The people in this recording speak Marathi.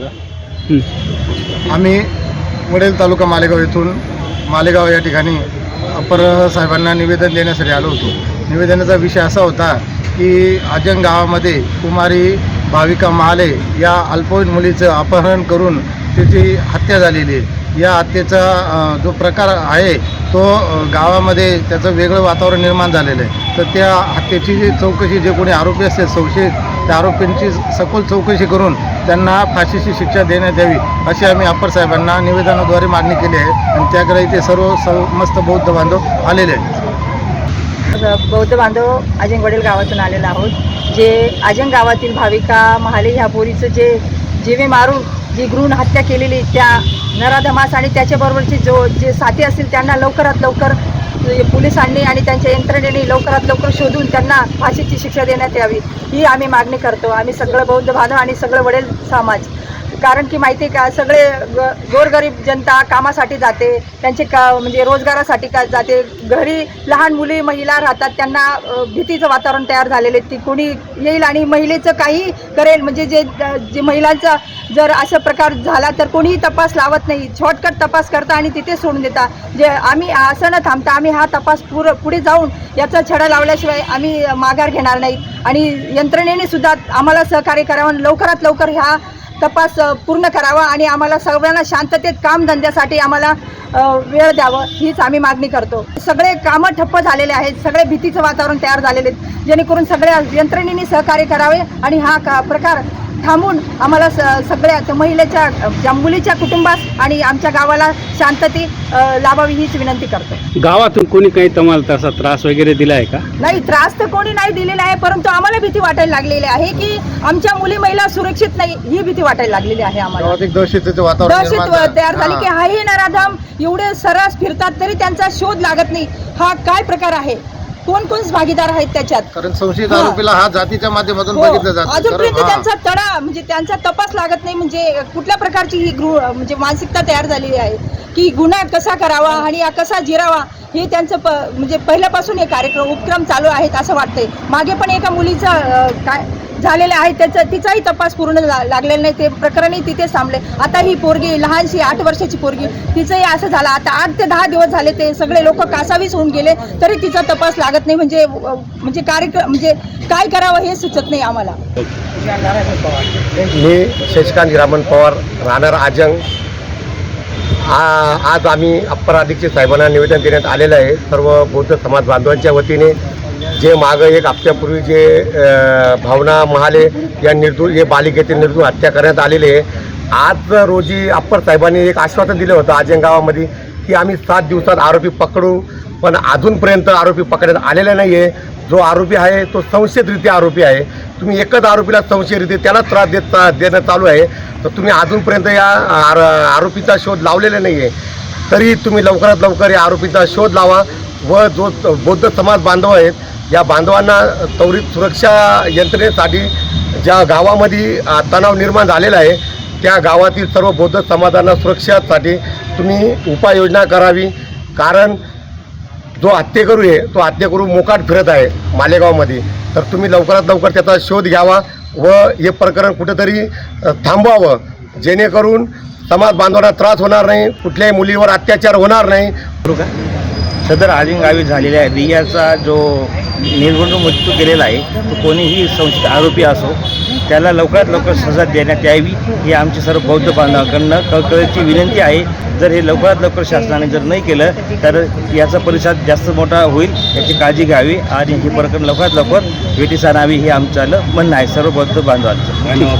Yeah. आम्ही वडेल तालुका मालेगाव येथून मालेगाव या ठिकाणी अपर साहेबांना निवेदन देण्यासाठी आलो होतो. निवेदनाचा विषय असा होता की आजंग गावामध्ये कुमारी भाविका महाले या अल्पवयीन मुलीचं अपहरण करून त्याची हत्या झालेली आहे. या हत्येचा जो प्रकार आहे तो गावामध्ये त्याचं वेगळं वातावरण निर्माण झालेलं आहे. तर त्या हत्येची जी चौकशी जे कोणी आरोपी असेल संशयित त्या आरोपींची सखोल चौकशी करून त्यांना फाशीची शिक्षा देण्यात यावी अशी आम्ही अप्पर साहेबांना निवेदनाद्वारे मागणी केली आहे. आणि त्याकडे इथे सर्व समस्त बौद्ध बांधव आलेले आहेत. बौद्ध बांधव अजिंगवडील गावातून आलेलो आहोत. जे अजंग गावातील भाविका महाले ह्या पोरीचं जे जीवे मारून जी भ्रूण हत्या केलेली त्या नराधमास आणि त्याच्याबरोबरचे जो जे साथी असतील त्यांना लवकरात लवकर पोलिसांनी आणि त्यांच्या यंत्रणेने लवकरात लवकर शोधून त्यांना फाशीची शिक्षा देण्यात यावी ही आम्ही मागणी करतो. आम्ही सगळं बौद्ध बांधव आणि सगळं वडील समाज कारण की माहिती आहे का सगळे ग गोरगरीब जनता कामासाठी जाते त्यांचे का म्हणजे रोजगारासाठी का जाते. घरी लहान मुली महिला राहतात त्यांना भीतीचं वातावरण तयार झालेले आहे. ती कोणी येईल आणि महिलेचं काही करेल म्हणजे जे जे महिलांचा जर असं प्रकार झाला तर कोणीही तपास लावत नाही. शॉर्टकट तपास करता आणि तिथे सोडून देता. जे आम्ही असं न थांबता आम्ही हा तपास पुर पुढे जाऊन याचा छडा लावल्याशिवाय आम्ही माघार घेणार नाही. आणि यंत्रणेने सुद्धा आम्हाला सहकार्य करावं लवकरात लवकर ह्या तपास पूर्ण करावा आणि आम्हाला सगळ्यांना शांततेत कामधंद्यासाठी आम्हाला वेळ द्यावं हीच आम्ही मागणी करतो. सगळे कामं ठप्प झालेले आहेत सगळे भीतीचं वातावरण तयार झालेले आहेत. जेणेकरून सगळ्या यंत्रणेने सहकार्य करावे आणि हा का प्रकार थांबून आम्हाला स सगळ्या त्या महिलेच्या ज्या मुलीच्या कुटुंबास आणि आमच्या गावाला शांतते लाभावी हीच विनंती करतो. गावातून कोणी काही तुम्हाला तसा त्रास वगैरे दिला आहे का? नाही त्रास तर कोणी नाही दिलेला आहे परंतु आम्हाला भीती वाटायला लागलेली आहे की आमच्या मुली महिला सुरक्षित नाही ही भीती वाटायला लागलेली आहे आम्हाला. दहशत. तयार झाली की हां. हाही नराधम एवढे सरस फिरतात तरी त्यांचा शोध लागत नाही. हा काय प्रकार आहे? कोण कोण भागीदार आहेत त्याच्यात? कारण संशयित. आरोपीला हा. जातीच्या माध्यमातून हो, बघितलं जातं. अजूनपर्यंत कारण- हां. त्यांचा तडा म्हणजे त्यांचा तपास लागत नाही म्हणजे कुठल्या प्रकारची ही गृह म्हणजे मानसिकता तयार झालेली आहे? की गुन्हा कसा करावा आणि हा कसा जिरावा हे त्यांचं प म्हणजे पहिल्यापासून हे कार्यक्रम उपक्रम चालू आहेत असं वाटतंय. मागे पण एका मुलीचं अं, काय झालेले आहे त्याचा तिचाही तपास पूर्ण लागलेला नाही ते प्रकरणही तिथेच थांबले. आता ही पोरगी लहानशी आठ वर्षाची पोरगी तिचंही असं झालं. आता आठ ते दहा दिवस झाले ते सगळे लोक कासावीस होऊन गेले तरी तिचा तपास लागत नाही. म्हणजे म्हणजे कार्यक्रम म्हणजे काय करावं हे सुचत नाही आम्हाला. मी शशिकांत हिरामन पवार राहणार आजंग. आज आम्ही अप्पर अधीक्षक साहेबांना निवेदन देण्यात आलेलं आहे. सर्व बौद्ध समाज बांधवांच्या वतीने जे मागं एक हप्त्यापूर्वी जे भावना महाले या निर्दोष हे बालिकेतील निर्दोष हत्या करण्यात आलेले आहे. आज रोजी अप्पर साहेबांनी एक आश्वासन दिलं होतं आजंग गावामध्ये की आम्ही सात दिवसात आरोपी पकडू पण अजूनपर्यंत आरोपी पकडण्यात आलेला नाही आहे जो आरोपी आहे तो संशयितरित्या आरोपी आहे. तुम्ही एकच आरोपीला संशयरित्या त्याला त्रास देत देणं चालू आहे. तर तुम्ही अजूनपर्यंत या आर आरोपीचा शोध लावलेला नाही आहे तरी तुम्ही लवकरात लवकर या आरोपीचा शोध लावा. व जो बौद्ध समाज बांधव आहेत या बांधवांना त्वरित सुरक्षा यंत्रणेसाठी ज्या गावामध्ये तणाव निर्माण झालेला आहे त्या गावातील सर्व बौद्ध समाजांना सुरक्षासाठी तुम्ही उपाययोजना करावी. कारण जो हत्येकरू आहे तो हत्येकरू मोकाट फिरत आहे मालेगावमध्ये. तर तुम्ही लवकरात लवकर त्याचा शोध घ्यावा व हे प्रकरण कुठेतरी थांबवावं. जेणेकरून समाज बांधवांना त्रास होणार नाही कुठल्याही मुलीवर अत्याचार होणार नाही. सदर आलिंग झालेल्या रियाचा जो निर्गुण मृत्यू केलेला आहे तो कोणीही संशयित आरोपी असो त्याला लवकरात लवकर सजा देण्यात यावी ही आमची सर्व बौद्ध बांधवांकडनं कळकळीची विनंती आहे. जर हे लवकरात लवकर शासनाने जर नाही केलं तर याचा परिसर जास्त मोठा होईल याची काळजी घ्यावी आणि हे प्रकरण लवकरात लवकर भेटीस आणावी हे आमचं म्हणणं आहे. सर्व बौद्ध बांधवांचं.